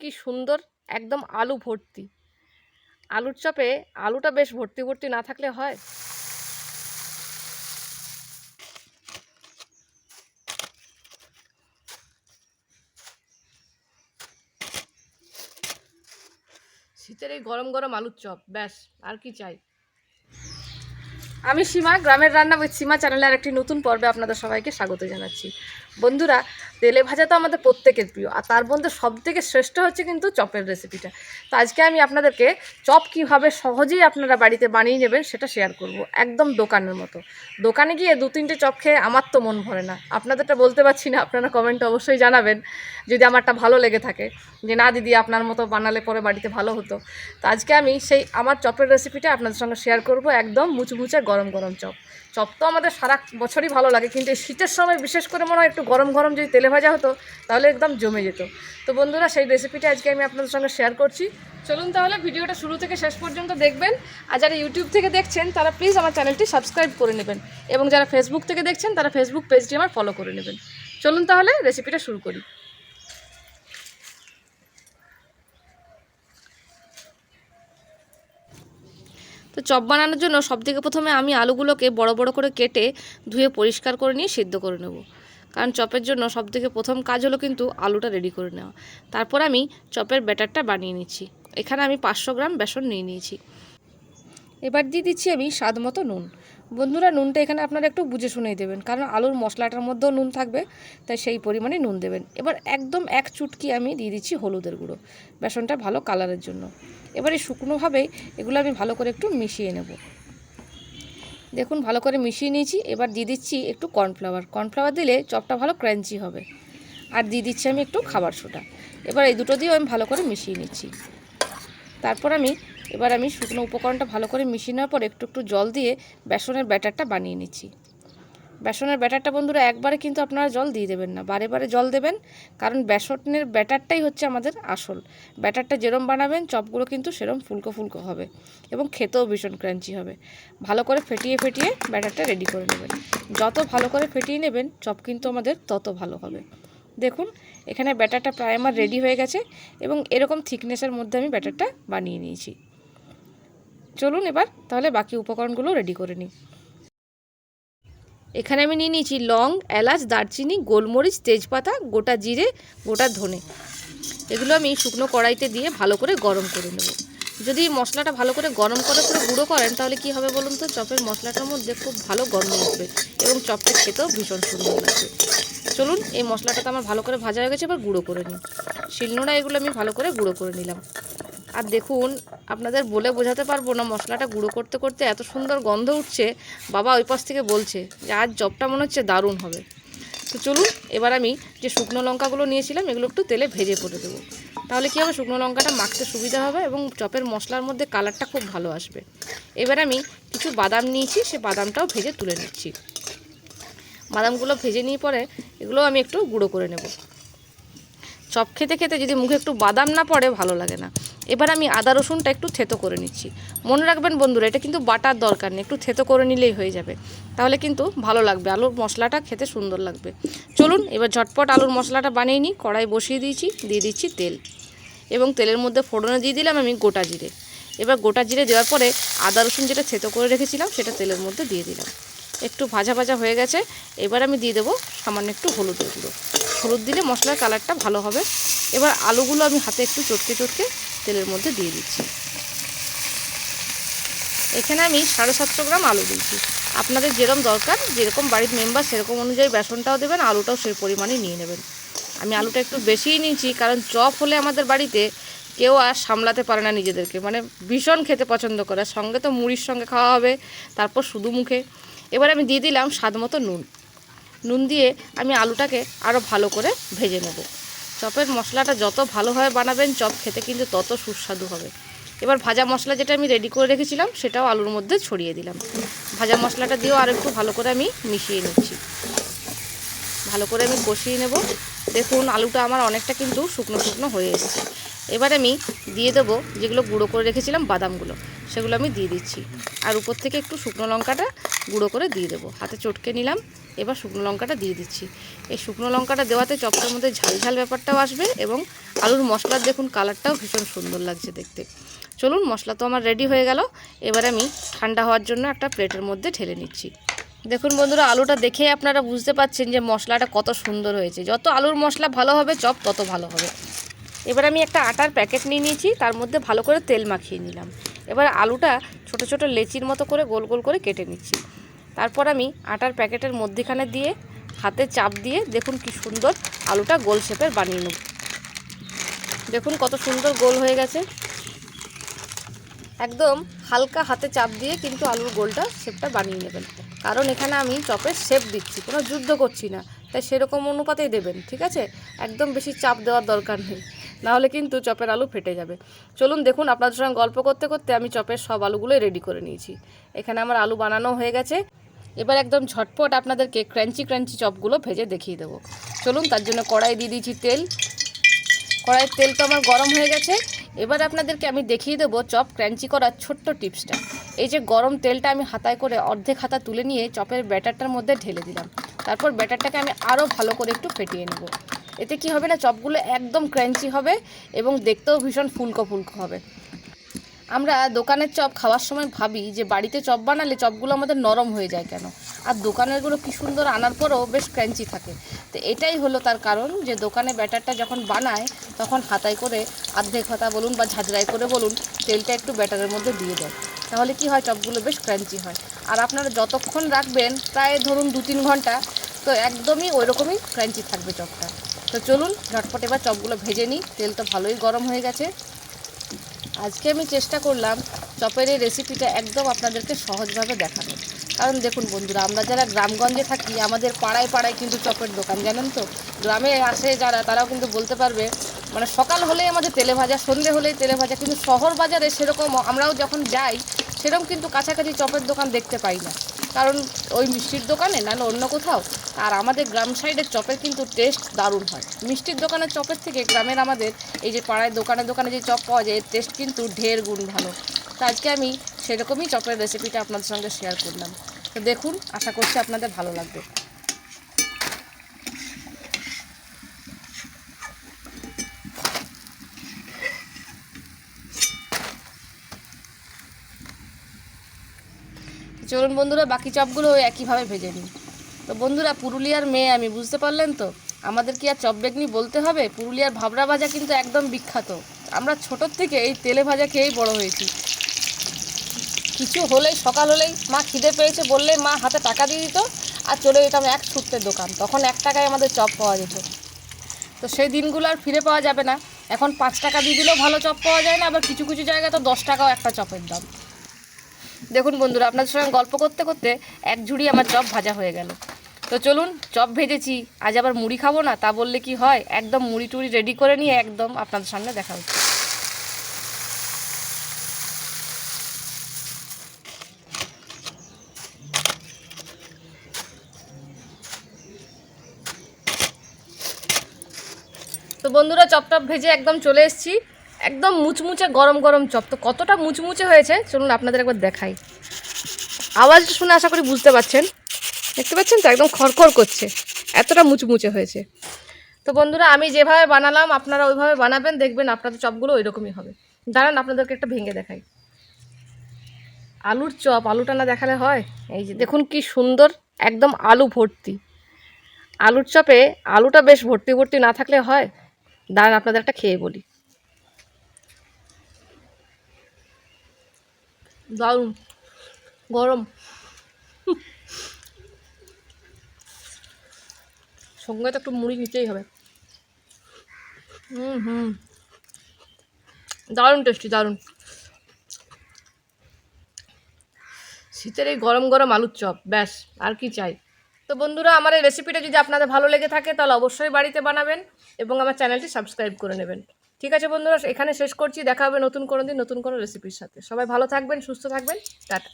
কি সুন্দর, একদম আলু ভর্তি। আলুর চপে আলুটা বেশ ভর্তি ভর্তি না থাকলে হয়। শীতের এই গরম গরম আলুর চপ, ব্যাস, আর কি চাই। আমি সীমা, গ্রামের রান্না উইথ সীমা চ্যানেলের একটি নতুন পর্বে আপনাদের সবাইকে স্বাগত জানাচ্ছি। বন্ধুরা তেলে ভাজা তো আমাদের প্রত্যেকের প্রিয়, আর তার মধ্যে সব থেকে শ্রেষ্ঠ হচ্ছে কিন্তু চপের রেসিপিটা তো আজকে আমি আপনাদেরকে চপ কীভাবে সহজেই আপনারা বাড়িতে বানিয়ে নেবেন সেটা শেয়ার করব, একদম দোকানের মতো। দোকানে গিয়ে দু তিনটে চপ খেয়ে আমার তো মন ভরে না। আপনাদেরটা বলতে পারছি না, আপনারা কমেন্টে অবশ্যই জানাবেন, যদি আমারটা ভালো লেগে থাকে। যে না দিদি, আপনার মতো বানালে পরে বাড়িতে ভালো হতো। তো আজকে আমি সেই আমার চপের রেসিপিটা আপনাদের সঙ্গে শেয়ার করব, একদম মুচমুচে গরম গরম চপ। চপ তো আমাদের সারা বছরই ভালো লাগে, কিন্তু এই শীতের সময় বিশেষ করে মনে হয় একটু গরম গরম যদি তেলে ভাজা হতো, তাহলে একদম জমে যেত। তো বন্ধুরা, সেই রেসিপিটা আজকে আমি আপনাদের সঙ্গে শেয়ার করছি। চলুন তাহলে ভিডিওটা শুরু থেকে শেষ পর্যন্ত দেখবেন। আর যারা ইউটিউব থেকে দেখছেন, তারা প্লিজ আমার চ্যানেলটি সাবস্ক্রাইব করে নেবেন। এবং যারা ফেসবুক থেকে দেখছেন, তারা ফেসবুক পেজটি আমার ফলো করে নেবেন। চলুন তাহলে রেসিপিটা শুরু করি। তো চপ বানানোর জন্য সবথেকে প্রথমে আমি আলুগুলোকে বড় বড় করে কেটে ধুয়ে পরিষ্কার করে নিয়ে সিদ্ধ করে নেব। কারণ চপের জন্য সবথেকে প্রথম কাজ হলো কিন্তু আলুটা রেডি করে নেওয়া। তারপর আমি চপের ব্যাটারটা বানিয়ে নিচ্ছি। এখানে আমি পাঁচশো গ্রাম বেসন নিয়ে নিয়েছি। এবার দিয়ে দিচ্ছি আমি স্বাদ মতো নুন। বন্ধুরা, নুনটা এখানে আপনারা একটু বুঝে শুনেই দেবেন। কারণ আলুর মশলাটার মধ্যেও নুন থাকবে, তাই সেই পরিমাণে নুন দেবেন। এবার একদম এক চুটকি আমি দিয়ে দিচ্ছি হলুদের গুঁড়ো, বেসনটা ভালো কালারের জন্য। এবার শুকনোভাবেই এগুলো আমি ভালো করে একটু মিশিয়ে নেব। দেখুন, ভালো করে মিশিয়ে নিয়েছি। এবার দিয়ে দিচ্ছি একটু কর্নফ্লাওয়ার। কর্নফ্লাওয়ার দিলে চপটা ভালো ক্রাঞ্চি হবে। আর দিয়ে দিচ্ছি আমি একটু খাবার সোডা। এবার এই দুটো দিয়েও আমি ভালো করে মিশিয়ে নিচ্ছি। তারপর আমি এবার আমি শুকনো উপকরণটা ভালো করে মিশিয়ে নেওয়ার পর একটু একটু জল দিয়ে বেসনের ব্যাটারটা বানিয়ে নিচ্ছি। বেসনের ব্যাটারটা বন্ধুরা একবারে কিন্তু আপনারা জল দিয়ে দেবেন না, বারে বারে জল দেবেন, কারণ বেসনের ব্যাটারটাই হচ্ছে আমাদের আসল। ব্যাটারটা যেরম বানাবেন, চপগুলো কিন্তু সেরম ফুলকো ফুলকো হবে এবং খেতেও ভীষণ ক্রাঞ্চি হবে। ভালো করে ফেটিয়ে ফেটিয়ে ব্যাটারটা রেডি করে নেবেন। যত ভালো করে ফেটিয়ে নেবেন, চপ কিন্তু আমাদের তত ভালো হবে। দেখুন, এখানে ব্যাটারটা প্রায় আমার রেডি হয়ে গেছে এবং এরকম থিকনেসের মধ্যে আমি ব্যাটারটা বানিয়ে নিয়েছি। চলুন এবার তাহলে বাকি উপকরণগুলো রেডি করে নিই। এখানে আমি নিয়ে নিয়েছি লং, এলাচ, দারচিনি, গোলমরিচ, তেজপাতা, গোটা জিরে, গোটা ধনে। এগুলো আমি শুকনো কড়াইতে দিয়ে ভালো করে গরম করে নেব। যদি মশলাটা ভালো করে গরম করে করে গুঁড়ো করেন, তাহলে কি হবে বলুন তো? চপের মশলাটার মধ্যে খুব ভালো গরম উঠবে এবং চপটা খেতেও ভীষণ সুন্দর লাগবে। চলুন, এই মশলাটা তো আমার ভালো করে ভাজা হয়ে গেছে, এবার গুঁড়ো করে নিই। শিলনোড়া এগুলো আমি ভালো করে গুঁড়ো করে নিলাম। আর দেখুন আপনাদের বলে বোঝাতে পারব না, মশলাটা গুঁড়ো করতে করতে এত সুন্দর গন্ধ উঠছে। বাবা ওই পাশ থেকে বলছে যে, আজ জবটা মনে হচ্ছে দারুণ হবে। তো চলুন, এবার আমি যে শুকনো লঙ্কাগুলো নিয়েছিলাম, এগুলো একটু তেলে ভেজে করে দেবো। তাহলে কী হবে শুকনো লঙ্কাটা মাখতে সুবিধা হবে এবং চপের মশলার মধ্যে কালারটা খুব ভালো আসবে। এবার আমি কিছু বাদাম নিয়েছি, সে বাদামটাও ভেজে তুলে নিচ্ছি। বাদামগুলো ভেজে নিয়ে পরে এগুলো আমি একটু গুঁড়ো করে নেব। চপ খেতে খেতে যদি মুখে একটু বাদাম না পড়ে, ভালো লাগে না। এবার আমি আদা রসুনটা একটু থেতো করে নিচ্ছি। মনে রাখবেন বন্ধুরা, এটা কিন্তু বাটার দরকার নেই, একটু থেতো করে নিলেই হয়ে যাবে। তাহলে কিন্তু ভালো লাগবে, আলুর মশলাটা খেতে সুন্দর লাগবে। চলুন, এবার ঝটপট আলুর মশলাটা বানিয়ে নিই, কড়াই বসিয়ে দিয়েছি, দিয়ে দিচ্ছি তেল। এবং তেলের মধ্যে ফোড়নে দিয়ে দিলাম আমি গোটা জিরে। এবার গোটা জিরে দেওয়ার পরে আদা রসুন যেটা থেতো করে রেখেছিলাম, সেটা তেলের মধ্যে দিয়ে দিলাম। একটু ভাজা ভাজা হয়ে গেছে, এবার আমি দিয়ে দেবো সামান্য একটু হলুদের গুঁড়ো। হলুদ দিলে মশলার কালারটা ভালো হবে। এবার আলুগুলো আমি হাতে একটু চটকে চটকে তেলের মধ্যে দিয়ে দিচ্ছি। এখানে আমি সাড়ে সাতশো গ্রাম আলু দিয়েছি। আপনাদের যেরকম দরকার, যেরকম বাড়ির মেম্বার সেরকম অনুযায়ী বেসনটাও দেবেন, আলুটাও সেই পরিমাণে নিয়ে নেবেন। আমি আলুটা একটু বেশিই নিয়েছি, কারণ চপ হলে আমাদের বাড়িতে কেউ আর সামলাতে পারে না নিজেদেরকে। মানে ভীষণ খেতে পছন্দ করে সঙ্গে তো মুড়ির সঙ্গে খাওয়া হবে, তারপর শুধু মুখে। এবার আমি দিয়ে দিলাম স্বাদ মতো নুন। নুন দিয়ে আমি আলুটাকে আরও ভালো করে ভেজে নেব। চপের মশলাটা যত ভালোভাবে বানাবেন, চপ খেতে কিন্তু তত সুস্বাদু হবে। এবার ভাজা মশলা যেটা আমি রেডি করে রেখেছিলাম, সেটাও আলুর মধ্যে ছড়িয়ে দিলাম। ভাজা মশলাটা দিয়েও আর একটু ভালো করে আমি মিশিয়ে নিচ্ছি। ভালো করে আমি কষিয়ে নেব। দেখুন, আলুটা আমার অনেকটা কিন্তু শুকনো শুকনো হয়ে এসেছে। এবার আমি দিয়ে দেবো যেগুলো গুঁড়ো করে রেখেছিলাম, বাদামগুলো, সেগুলো আমি দিয়ে দিচ্ছি। আর উপর থেকে একটু শুকনো লঙ্কাটা গুঁড়ো করে দিয়ে দেবো। হাতে চটকে নিলাম, এবার শুকনো লঙ্কাটা দিয়ে দিচ্ছি। এই শুকনো লঙ্কাটা দেওয়াতে চপটার মধ্যে ঝাল ঝাল ব্যাপারটাও আসবে এবং আলুর মশলার দেখুন কালারটাও ভীষণ সুন্দর লাগছে দেখতে। চলুন, মশলা তো আমার রেডি হয়ে গেল। এবার আমি ঠান্ডা হওয়ার জন্য একটা প্লেটের মধ্যে ঢেলে নিচ্ছি। দেখুন বন্ধুরা, আলুটা দেখেই আপনারা বুঝতে পাচ্ছেন যে মশলাটা কত সুন্দর হয়েছে। যত আলুর মশলা ভালো হবে, চপ তত ভালো হবে। এবার আমি একটা আটার প্যাকেট নিয়ে নিয়েছি, তার মধ্যে ভালো করে তেল মাখিয়ে নিলাম। এবার আলুটা ছোট ছোট লেচির মতো করে গোল গোল করে কেটে নিচ্ছি। তারপর আমি আটার প্যাকেটের মধ্যিখানে দিয়ে হাতে চাপ দিয়ে দেখুন কি সুন্দর আলুটা গোল শেপের বানিয়ে নেব। দেখুন কত সুন্দর গোল হয়ে গেছে। একদম হালকা হাতে চাপ দিয়ে কিন্তু আলুর গোলটা শেপটা বানিয়ে নেবেন। কারণ এখানে আমি চপের শেপ দিচ্ছি, কোনো যুদ্ধ করছি না। তাই সেরকম অনুপাতেই দেবেন, ঠিক আছে? একদম বেশি চাপ দেওয়ার দরকার নেই। নাহলে কিন্তু চপের আলু ফেটে যাবে। চলুন দেখুন, আপনাদের সঙ্গে গল্প করতে করতে আমি চপের সব আলুগুলোই রেডি করে নিয়েছি। এখানে আমার আলু বানানো হয়ে গেছে। এবার একদম ঝটপট আপনাদেরকে ক্রাঞ্চি ক্রাঞ্চি চপগুলো ভেজে দেখিয়ে দেবো। চলুন, তার জন্য কড়াই দিয়ে দিয়েছি তেল। কড়াইয়ের তেল তো আমার গরম হয়ে গেছে। এবার আপনাদেরকে আমি দেখিয়ে দেবো চপ ক্রাঞ্চি করার ছোট্ট টিপসটা। এই যে গরম তেলটা আমি হাতায় করে অর্ধেক হাতা তুলে নিয়ে চপের ব্যাটারটার মধ্যে ঢেলে দিলাম। তারপর ব্যাটারটাকে আমি আরও ভালো করে একটু ফেটিয়ে নেব। এতে কি হবে না, চপগুলো একদম ক্রাঞ্চি হবে এবং দেখতেও ভীষণ ফুলকো ফুলকো হবে। আমরা দোকানের চপ খাওয়ার সময় ভাবি যে বাড়িতে চপ বানালে চপগুলো আমাদের নরম হয়ে যায় কেন? আর দোকানেরগুলো কি সুন্দর আনার পরেও বেশ ক্রাঞ্চি থাকে। তো এটাই হলো তার কারণ যে দোকানে ব্যাটারটা যখন বানায়, তখন হাতায় করে অর্ধেক হাতা বলুন বা ঝাঁঝরাই করে বলুন, তেলটা একটু ব্যাটারের মধ্যে দিয়ে দেয়। তাহলে কি হয়, চপগুলো বেশ ক্রাঞ্চি হয়। আর আপনারা যতক্ষণ রাখবেন, প্রায় ধরুন দু তিন ঘণ্টা তো একদমই ওই রকমই ক্রাঞ্চি থাকবে চপটা। তো চলুন, ঝটপট এবার চপগুলো ভেজে নিই। তেল তো ভালোই গরম হয়ে গেছে। আজকে আমি চেষ্টা করলাম চপের এই রেসিপিটা একদম আপনাদেরকে সহজভাবে দেখানো কারণ দেখুন বন্ধুরা, আমরা যারা গ্রামগঞ্জে থাকি, আমাদের পাড়ায় পাড়ায় কিন্তু চপের দোকান, জানেন তো? গ্রামে আসে যারা, তারাও কিন্তু বলতে পারবে মানে সকাল হলেই আমাদের তেলে ভাজা, সন্ধে হলেই তেলে ভাজা, কিন্তু শহর বাজারে সেরকম, আমরাও যখন যাই, সেরকম কিন্তু কাছাকাছি চপের দোকান দেখতে পাই না। কারণ ওই মিষ্টির দোকানে না না অন্য কোথাও, আর আমাদের গ্রাম সাইডের চপের কিন্তু টেস্ট দারুণ হয়। মিষ্টির দোকানের চপের থেকে গ্রামের আমাদের এই যে পাড়ায় দোকানে দোকানে যে চপ পাওয়া যায়, এর টেস্ট কিন্তু ঢের গুণ ভালো। তো আজকে আমি সেরকমই চপের রেসিপিটা আপনাদের সঙ্গে শেয়ার করলাম। তো দেখুন, আশা করছি আপনাদের ভালো লাগবে। চলুন বন্ধুরা, বাকি চপগুলো একইভাবে ভেজে নিই। তো বন্ধুরা, পুরুলিয়ার মেয়ে, আমি বুঝতে পারলেন তো? আমাদের কি আর চপ বেগনি বলতে হবে? পুরুলিয়ার ভাবরা ভাজা কিন্তু একদম বিখ্যাত। আমরা ছোটোর থেকে এই তেলে ভাজা খেয়েই বড় হয়েছি। কিছু হলেই, সকাল হলেই মা খিদে পেয়েছে বললেই মা হাতে টাকা দিয়ে দিত আর চলে যেতাম এক ছুটতে দোকান। তখন এক টাকায় আমাদের চপ পাওয়া যেত। তো সেই দিনগুলো আর ফিরে পাওয়া যাবে না। এখন পাঁচ টাকা দিয়ে দিলেও ভালো চপ পাওয়া যায় না, আবার কিছু কিছু জায়গায় তো দশ টাকাও একটা চপের দাম। দেখুন বন্ধুরা, আপনাদের সঙ্গে গল্প করতে করতে এক ঝুড়ি আমার চপ ভাজা হয়ে গেল। তো চলুন, চপ ভেজেছি, আজ আবার মুড়ি খাব না, তা বললে কি হয়? একদম মুড়ি টুড়ি রেডি করে নিয়ে একদম আপনাদের সামনে দেখা হচ্ছে। তো বন্ধুরা, চপ টপ ভেজে একদম চলে এসেছি। একদম মুচমুচে, গরম গরম চপ। তো কতটা মুচমুচে হয়েছে, চলুন আপনাদের একবার দেখাই। আওয়াজটা শুনে আশা করি বুঝতে পারছেন। দেখতে পাচ্ছেন তো, একদম খড়খড় করছে। এতটা মুচমুচে হয়েছে। তো বন্ধুরা, আমি যেভাবে বানালাম, আপনারা ওইভাবে বানাবেন, দেখবেন আপনাদের চপগুলো ওই রকমই হবে। দাঁড়ান, আপনাদেরকে একটা ভেঙে দেখাই। আলুর চপ আলুটা না দেখালে হয়? এই যে, দেখুন কি সুন্দর, একদম আলু ভর্তি। আলুর চপে আলুটা বেশ ভর্তি ভর্তি না থাকলে হয়? দাঁড়ান, আপনাদের একটা খেয়ে বলি। দারুণ। গরম। সঙ্গে তো একটু মুড়ি নিতেই হবে। হুম হুম। দারুণ টেস্টি দারুণ। শীতের এই গরম গরম আলুর চপ, ব্যাস, আর কি চাই? তো বন্ধুরা, আমার এই রেসিপিটা যদি আপনাদের ভালো লেগে থাকে, তাহলে অবশ্যই বাড়িতে বানাবেন এবং আমার চ্যানেলটি সাবস্ক্রাইব করে নেবেন। ঠিক আছে বন্ধুরা, এখানে শেষ করছি, দেখা হবে নতুন কোনো দিন, নতুন কোনো রেসিপির সাথে। সবাই ভালো থাকবেন, সুস্থ থাকবেন, টাটা।